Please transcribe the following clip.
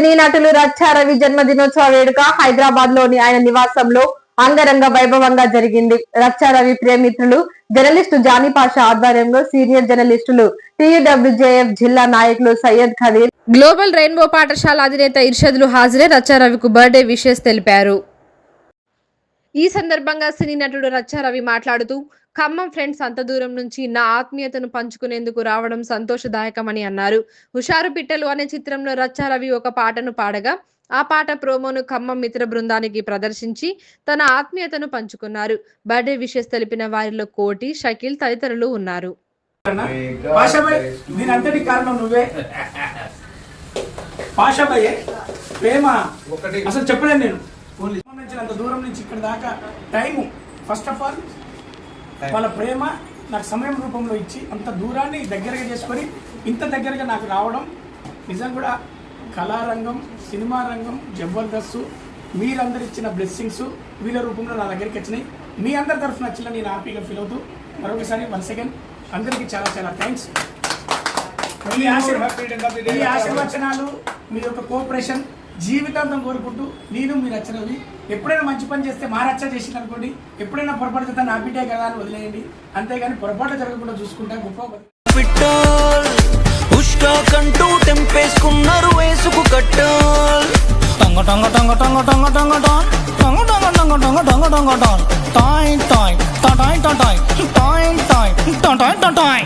సినీ నటులు రవి జన్మదినోత్సవ వేడుక హైదరాబాద్లోని ఆయన నివాసంలో అంగరంగ వైభవంగా జరిగింది. రచ్చారవి ప్రియమిత్రులు జర్నలిస్టు జానీ పాషా ఆధ్వర్యంలో సీనియర్ జర్నలిస్టులు టీయూడబ్ల్యూజేఎఫ్ జిల్లా నాయకులు సయ్యద్ ఖదీర్ గ్లోబల్ రెయిన్బో పాఠశాల అధినేత ఇర్షద్లు హాజరే రచ్చా రవికు బర్త్డే విషెస్ తెలిపారు. ఈ సందర్భంగా సినీ నటుడు రచ్చా రవి మాట్లాడుతూ ఖమ్మం ఫ్రెండ్స్ అంత దూరం నుంచి నా ఆత్మీయతను పంచుకునేందుకు రావడం సంతోషదాయకమని అన్నారు. హుషారు పిట్టలు అనే చిత్రంలో రచ్చా రవి ఒక పాటను పాడగా ఆ పాట ప్రోమోను ఖమ్మం మిత్ర బృందానికి ప్రదర్శించి తన ఆత్మీయతను పంచుకున్నారు. బర్త్డే విషెస్ తెలిపిన వారిలో కోటి షకీల్ తదితరులు ఉన్నారు. కారణం నువ్వే. ప్రేమ. ఒకటి. అసలు చెప్పలేను నేను. అంత దూరం నుంచి ఇక్కడ దాకా టైము ఫస్ట్ ఆఫ్ ఆల్ వాళ్ళ ప్రేమ నాకు సమయం రూపంలో ఇచ్చి అంత దూరాన్ని దగ్గరగా చేసుకొని ఇంత దగ్గరగా నాకు రావడం నిజం కూడా కళారంగం సినిమా రంగం జబర్దస్త్ మీరందరు ఇచ్చిన బ్లెస్సింగ్స్ వీళ్ళ రూపంలో నా దగ్గరికి వచ్చినాయి. మీ అందరి తరఫున వచ్చిన నేను హ్యాపీగా ఫీల్ అవుతూ మరొకసారి వన్ సెకండ్ అందరికీ చాలా చాలా థ్యాంక్స్ మీ ఆశీర్వచనాలు మీ యొక్క కోఆపరేషన్ జీవితాంతం కోరుకుంటూ నేను మీరు రచనవి ఎప్పుడైనా మంచి పని చేస్తే మా రచ్చ చేసింది అనుకోండి ఎప్పుడైనా పొరపాటు చేస్తే నా బిడ్డే కదా అని వదిలేయండి అంతేగాని పొరపాటు జరగకుండా చూసుకుంటా గొప్ప కంటూ ఉష్కాకంటూ తెంపేసుకున్నారు వేసుకు కట్టోల్ టంగ టంగ టంగ టంగ టంగ టంగ టాన్ టంగ టంగ టంగ టంగ టంగ టంగ టాన్ టాయ్ టాయ్ టాయ్ టాయ్ టాయ్ టాయ్ టాయ్ టాయ్ టాయ్ టాయ్